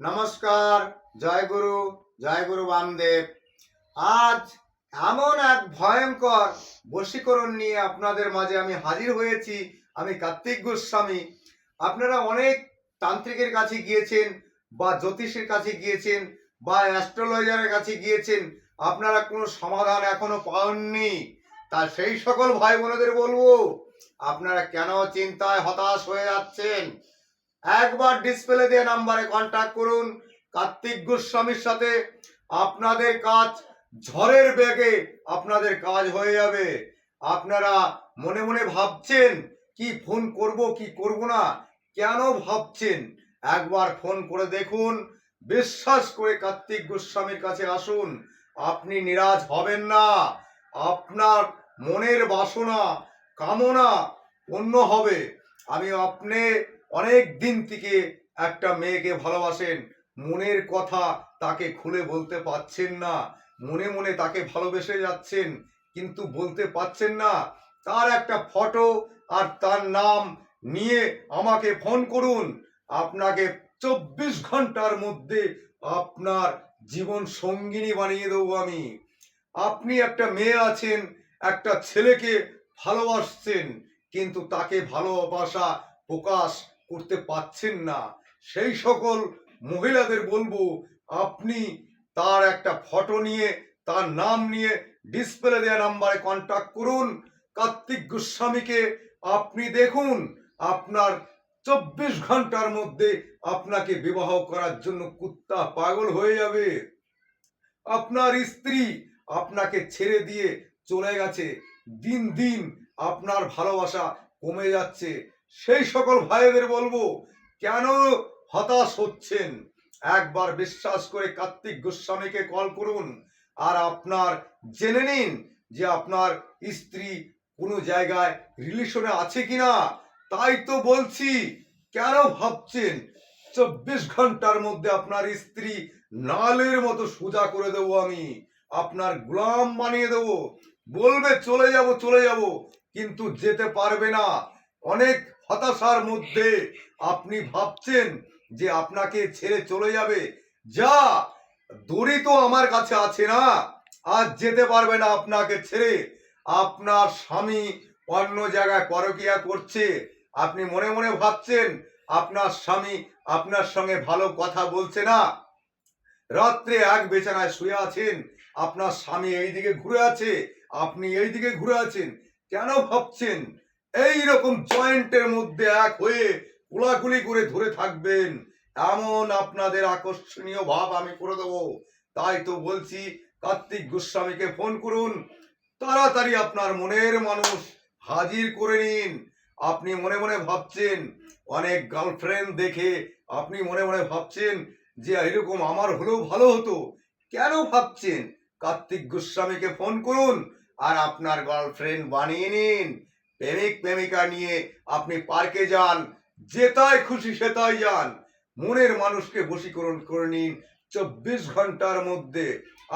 নমস্কার, জয় গুরু জয় গুরু বামদেব। আজ এমন এক ভয়ঙ্কর বশীকরণ নিয়ে আপনাদের মাঝে আমি হাজির হয়েছি, আমি কার্তিক গোস্বামী। আপনারা অনেক তান্ত্রিকের কাছে গিয়েছেন, বা জ্যোতিষের কাছে গিয়েছেন, বা অ্যাস্ট্রোলজারের কাছে গিয়েছেন, আপনারা কোনো সমাধান এখনও পাননি তা সেই সকল ভাই বোনেদের বলব, আপনারা কেন চিন্তায় হতাশ হয়ে যাচ্ছেন? একবার ডিসপ্লে দিয়ে নাম্বারে কন্ট্যাক্ট করুন। কার্তিক গোস্বামীর সাথে আপনাদের কাজ ঝড়ের বেগে আপনাদের কাজ হয়ে যাবে। আপনারা মনে মনে ভাবছেন, কি ফোন করব, কি করব না? কেন ভাবছেন? একবার ফোন করে দেখুন। বিশ্বাস করে কার্তিক গোস্বামীর কাছে আসুন। আপনি নিরাশ হবেন না। আপনার মনের বাসনা, কামনা পূর্ণ হবে। আমি আপনি অনেক দিন থেকে একটা মেয়েকে ভালোবাসেন। মনের কথা তাকে খুলে বলতে পারছেন না। মনে মনে তাকে ভালোবেসে যাচ্ছেন, কিন্তু বলতে পারছেন না। তার একটা ফটো আর তার নাম নিয়ে আমাকে ফোন করুন। আপনাকে চব্বিশ ঘণ্টার মধ্যে আপনার জীবন সঙ্গিনী বানিয়ে দেবো আমি। আপনি একটা মেয়ে আছেন, একটা ছেলেকে ভালোবাসছেন, কিন্তু তাকে ভালোবাসা প্রকাশ করতে পাচ্ছেন না। সেই সকল মহিলাদের বলব, আপনি তার একটা ফটো নিয়ে, তার নাম নিয়ে ডিসপ্লে দেওয়া নাম্বারে কন্ট্যাক্ট করুন। কার্তিক গোস্বামীকে আপনি দেখুন, আপনার চব্বিশ ঘণ্টার মধ্যে আপনাকে বিবাহ করার জন্য কুত্তা পাগল হয়ে যাবে। আপনার স্ত্রী আপনাকে ছেড়ে দিয়ে চলে গেছে। দিন দিন আপনার ভালোবাসা কমে যাচ্ছে। সেই সকল ভাইদের বলব, কেন হতাশ হচ্ছেন? একবার বিশ্বাস করে কার্তিক গোস্বামীকে কল করুন আর আপনার জেনে নিন যে আপনার স্ত্রী কোনো জায়গায় রিলেশনে আছে কিনা। তাই তো বলছি, কেন ভাবছেন? চব্বিশ ঘণ্টার মধ্যে আপনার স্ত্রী নালের মতো সোজা করে দেবো আমি, আপনার গোলাম বানিয়ে দেবো। বলবে, চলে যাব চলে যাব, কিন্তু যেতে পারবে না। অনেক হতাশার মধ্যে আপনি ভাবছেন যে আপনাকে ছেড়ে চলে যাবে। যা দড়ি তো আমার কাছে আছে না। আজ যেতে পারবে না আপনাকে ছেড়ে। আপনার স্বামী অন্য জায়গায় পরকিয়া করছে। আপনি মনে মনে ভাবছেন, আপনার স্বামী আপনার সঙ্গে ভালো কথা বলছে না। রাত্রে এক বিছানায় শুয়ে আছেন। আপনার স্বামী এইদিকে ঘুরে আছে, আপনি এইদিকে ঘুরে আছেন। কেন ভাবছেন? এই রকম জয়েন্টের মধ্যে এক হয়ে কোলাকুলি করে ধরে থাকবেন। এমন আপনাদের আকর্ষণীয় ভাব আমি করে দেবো। তাই তো বলছি, কার্তিক গোস্বামীকে ফোন করুন। তাড়াতাড়ি আপনার মনের মানুষ হাজির করে নিন। আপনি মনে মনে ভাবছেন, অনেক গার্লফ্রেন্ড দেখে আপনি মনে মনে ভাবছেন যে এরকম আমার হলেও ভালো হতো। কেন ভাবছেন? কার্তিক গোস্বামীকে ফোন করুন আর আপনার গার্লফ্রেন্ড বানিয়ে নিন। প্রেমিক প্রেমিকা নিয়ে আপনি পার্কে যান যেতায় খুশি সেতাই যান। মনের মানুষকে বশীকরণ করে নিন চব্বিশ ঘণ্টার মধ্যে।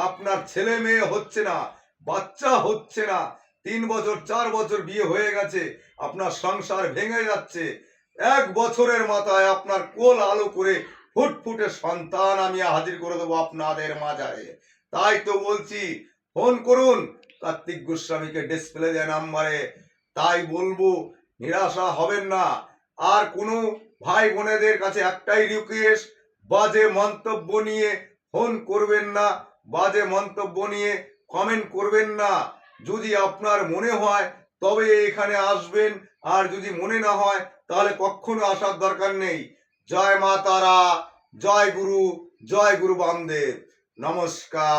আপনার ছেলে মেয়ে হচ্ছে না, বাচ্চা হচ্ছে না। তিন বছর, চার বছর বিয়ে হয়ে গেছে, আপনার সংসার ভেঙে যাচ্ছে। এক বছরের মাথায় আপনার কোল আলো করে ফুটফুটে সন্তান আমি হাজির করে দেবো আপনাদের মাঝারে। তাই তো বলছি, ফোন করুন, কার্তিক গোস্বামীকে ডিসপ্লে দেয় নাম্বারে তাই বলব, নিরাশা হবেন না। আর কোনো ভাই বোনেদের কাছে একটাই রিকোয়েস্ট বাজে মন্তব্য নিয়ে ফোন করবেন না, বাজে মন্তব্য নিয়ে কমেন্ট করবেন না। যদি আপনার মনে হয় তবে এখানে আসবেন, আর যদি মনে না হয় তাহলে কখনো আসার দরকার নেই। জয় মা তারা, জয় গুরু জয় গুরু বামদেব। নমস্কার।